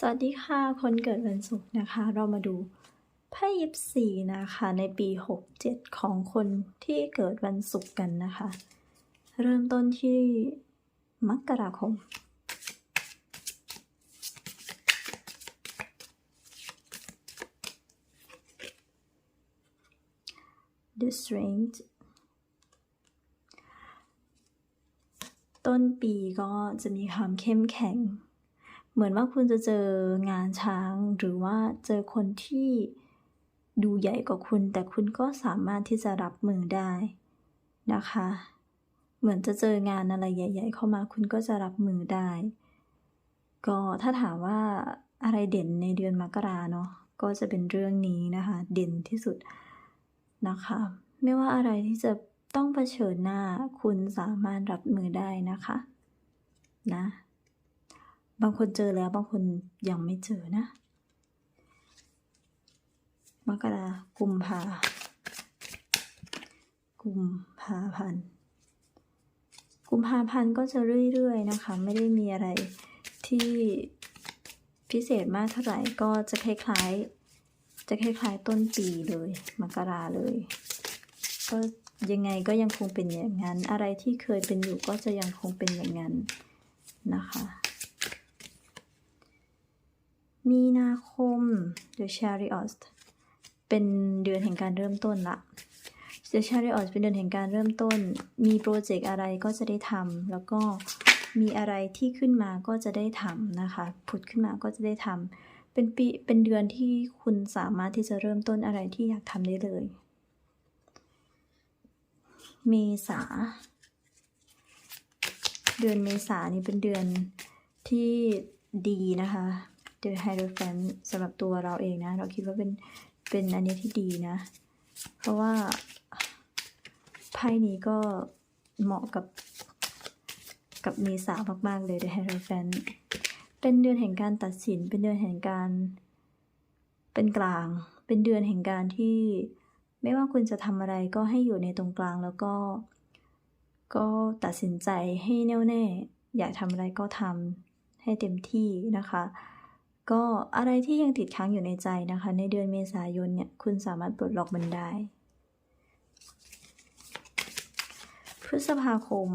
สวัสดีค่ะ คนเกิดวันศุกร์นะคะ เรามาดูไพ่ยิปซีนะคะ ในปี 67 ของคนที่เกิดวันศุกร์กันนะคะ เริ่มต้นที่มกราคม The Strength ต้นปีก็จะมีความเข้มแข็ง เหมือนว่าคุณจะเจองานช้างหรือว่าเจอคนที่ดูใหญ่กว่าคุณ แต่คุณก็สามารถที่จะรับมือได้นะคะ เหมือนจะเจองานอะไรใหญ่ ๆ เข้ามาคุณก็จะรับมือได้ ก็ถ้าถามว่าอะไรเด่นในเดือนมกราเนาะก็จะเป็นเรื่องนี้นะคะ เด่นที่สุดนะคะ ไม่ว่าอะไรที่จะต้องเผชิญหน้า คุณสามารถรับมือได้นะคะ นะ บางคนเจอแล้วบางคนยังไม่เจอนะ มกรากุมภากุมภาพันธ์กุมภาพันธ์ก็จะเรื่อยๆนะคะ ไม่ได้มีอะไรที่พิเศษมากเท่าไหร่ก็จะคล้ายๆ จะคล้ายๆต้นปีเลยมกราเลย ก็ยังไงก็ยังคงเป็นอย่างนั้น อะไรที่เคยเป็นอยู่ก็จะยังคงเป็นอย่างนั้นนะคะ มีนาคม The Chariot เป็นเดือนแห่งการเริ่มต้นละ The Chariot เป็นเดือนแห่งการเริ่มต้น มีโปรเจกต์อะไรก็จะได้ทำแล้วก็มีอะไรที่ขึ้นมาก็จะได้ทำนะคะ ผุดขึ้นมาก็จะได้ทำเป็นปี เป็นเดือนที่คุณสามารถที่จะเริ่มต้นอะไรที่อยากทำได้เลย เมษา เดือนเมษานี่เป็นเดือนที่ดีนะคะ เดือนไฮโดรแฟนสำหรับตัวเราเองนะ เราคิดว่าเป็นเป็นอันนี้ที่ดีนะ เพราะว่าไพ่นี้ก็เหมาะกับกับเมษามาก ๆ เลยเดือนไฮโดรแฟนเป็นเดือนแห่งการตัดสิน เป็นเดือนแห่งการ เป็นกลาง เป็นเดือนแห่งการที่ไม่ว่าคุณจะทำอะไรก็ให้อยู่ในตรงกลางแล้วก็ก็ตัดสินใจให้แน่วแน่ อยากทำอะไรก็ทำให้เต็มที่นะคะ ก็อะไรที่ยังติดค้างอยู่ในใจนะคะ ในเดือนเมษายนเนี่ยคุณสามารถปลดล็อกมันได้ พฤษภาคม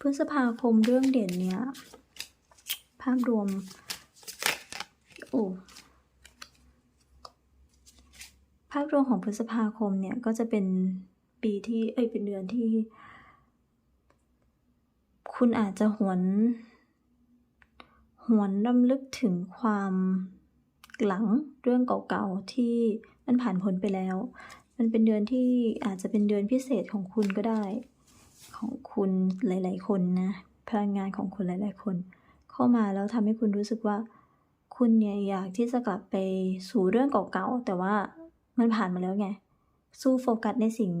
พฤษภาคมเรื่องเด่นเนี่ยภาพรวมโอ้ภาพรวมของพฤษภาคมเนี่ยก็จะเป็นปีที่เอ้ยเป็นเดือนที่ คุณอาจจะหวน หวนรำลึกถึงความหลังเรื่องเก่าๆที่มันผ่านพ้นไปแล้ว มันเป็นเดือนที่อาจจะเป็นเดือนพิเศษของคุณก็ได้ ของคุณหลาย ๆ คนนะ พลังงานของคุณหลาย ๆ คน เข้ามาแล้วทำให้คุณรู้สึกว่า คุณเนี่ยอยากที่จะกลับไปสู่เรื่องเก่าๆ แต่ว่ามันผ่านมาแล้วไง สู้โฟกัสในสิ่ง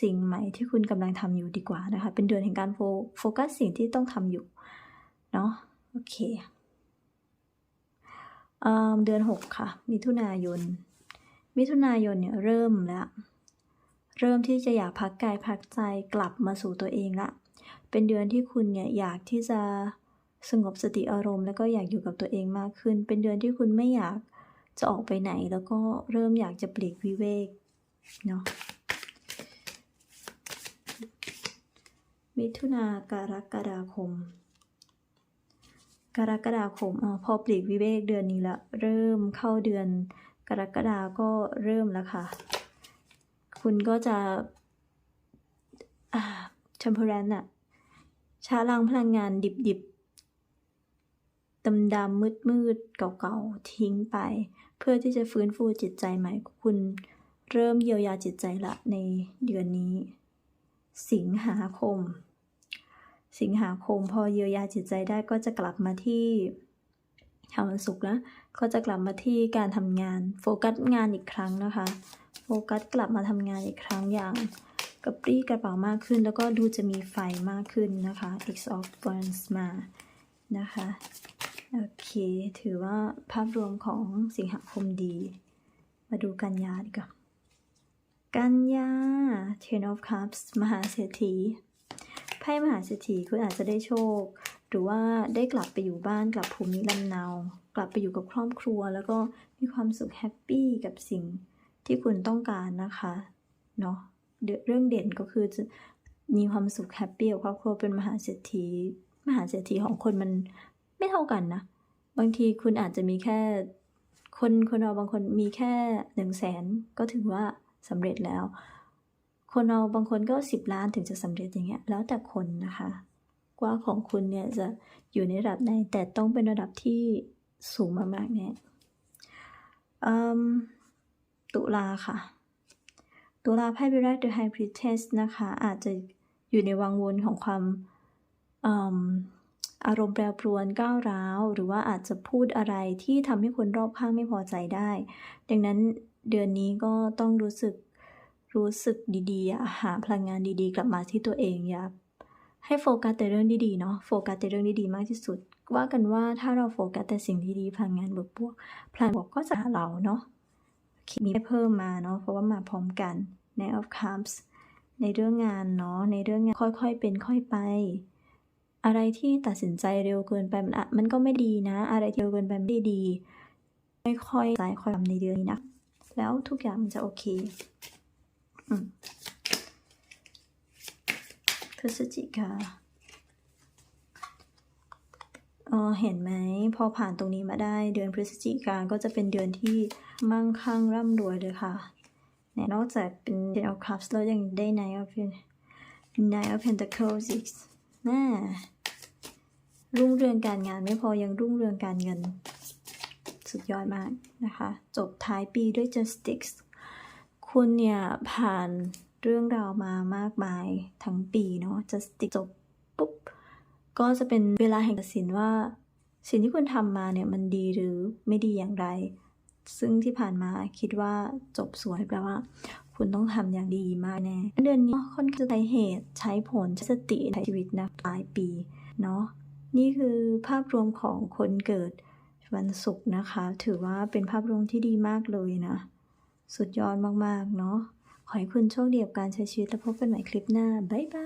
สิ่งใหม่ที่คุณกำลังทำอยู่ดีกว่านะคะ เป็นเดือนแห่งการโฟโฟกัสสิ่งที่ต้องทำอยู่ เนาะ โอเค เดือนหกค่ะ มิถุนายน มิถุนายนเนี่ยเริ่มแล้ว เริ่มที่จะอยากพักกายพักใจกลับมาสู่ตัวเองละ เป็นเดือนที่คุณเนี่ยอยากที่จะสงบสติอารมณ์ แล้วก็อยากอยู่กับตัวเองมากขึ้น เป็นเดือนที่คุณไม่อยากจะออกไปไหน แล้วก็เริ่มอยากจะปลีกวิเวกเนาะมิถุนากรกฎาคม กรกฎาคมอพอปลีกวิเวกเดือนนี้ละเริ่มเข้าเดือน กรกฎาก็เริ่มแล้วค่ะ คุณก็จะชัมเพรนอะช้าล้างพลังงานดิบๆดำดำมืดมืดเก่าๆ ทิ้งไป เพื่อที่จะฟื้นฟูจิตใจใหม่ คุณเริ่มเยียวยาจิตใจละในเดือนนี้ สิงหาคม สิงหาคมพอเยียวยาจิตใจได้ก็จะกลับมาที่ทำวันศุกร์นะก็จะกลับมาที่การทำงาน โฟกัสงานอีกครั้งนะคะ โฟกัสกลับมาทำงานอีกครั้งอย่างกระปรี้กระเป๋ามากขึ้น แล้วก็ดูจะมีไฟมากขึ้นนะคะ X of Wands มานะคะโอเค ถือว่าภาพรวมของสิงหาคมดี มาดูกันยาดีกว่ากันยา Ten of Cups มหาเศรษฐี พ่มหาเศรษฐีคุณอาจจะได้โชค หรือว่าได้กลับไปอยู่บ้านกลับภูมิลำเนา กลับไปอยู่กับครอบครัว แล้วก็มีความสุขแฮปปี้กับสิ่งที่คุณต้องการนะคะเนาะเรื่องเด่นก็คือจะมีความสุขแฮปปี้กับครอบครัวเป็นมหาเศรษฐีมหาเศรษฐีของคนมันไม่เท่ากันนะ บางทีคุณอาจจะมีแค่คนคนเราบางคนมีแค่หนึ่งแสนก็ถือว่าสำเร็จแล้ว คนเราบางคนก็สิบล้านถึงจะสำเร็จอย่างเงี้ยแล้วแต่คนนะคะว่าของคุณเนี่ยจะอยู่ในระดับไหนแต่ต้องเป็นระดับที่สูงมากๆเนี่ยตุลาค่ะ ตุลาไพ่ใบแรก The High Priestess นะคะ อาจจะอยู่ในวังวนของความอืมอารมณ์แปรปรวนก้าวร้าว หรือว่าอาจจะพูดอะไรที่ทำให้คนรอบข้างไม่พอใจได้ ดังนั้นเดือนนี้ก็ต้องรู้สึก รู้สึกดีๆอะหาพลังงานดีๆ กลับมาที่ตัวเองอย่าให้โฟกัสแต่เรื่องดีๆเนาะโฟกัสแต่เรื่องดีๆมากที่สุด ว่ากันว่าถ้าเราโฟกัสแต่สิ่งดีๆพลังงานบวกๆพลังบวกก็จะหาเราเนาะมีเพิ่มมาเนาะเพราะว่ามาพร้อมกันใน of cups ในเรื่องงานเนาะในเรื่องงานค่อยๆเป็นค่อยไป อะไรที่ตัดสินใจเร็วเกินไปมันอะมันก็ไม่ดีนะ อะไรที่เร็วเกินไปไม่ด้ดีค่อยๆใจค่อยทำในเดือนนี้นะแล้วทุกอย่างมันจะโอเค พฤศจิกาเออเห็นไหมพอผ่านตรงนี้มาได้เดือนพฤศจิกาก็จะเป็นเดือนที่มั่งคั่งร่ำรวยเลยค่ะเนี่ยนอกจากเป็น Ten of Cups แล้วยังได้ Nine of Nine of Pentacles อีกน่ารุ่งเรืองการงานไม่พอยังรุ่งเรืองการเงิน สุดยอดมากนะคะ จบท้ายปีด้วย Justice คุณเนี่ยผ่านเรื่องราวมามากมายทั้งปีเนาะ Justice จบปุ๊บ ก็จะเป็นเวลาแห่งตัดสินว่า สิ่งที่คุณทำมาเนี่ยมันดีหรือไม่ดีอย่างไร ซึ่งที่ผ่านมาคิดว่าจบสวยแปลว่า คุณต้องทำอย่างดีมากแน่เดือนนี้ค่อนข้างจะใช้เหตุใช้ผลใช้สติในชีวิตนะปลายปีเนาะนี่คือภาพรวมของคนเกิดวันศุกร์นะคะ ถือว่าเป็นภาพรวมที่ดีมากเลยนะ สุดยอดมาก ๆ เนาะ ขอให้คุณโชคดีกับการใช้ชีวิตและพบกันใหม่คลิปหน้า บ๊ายบาย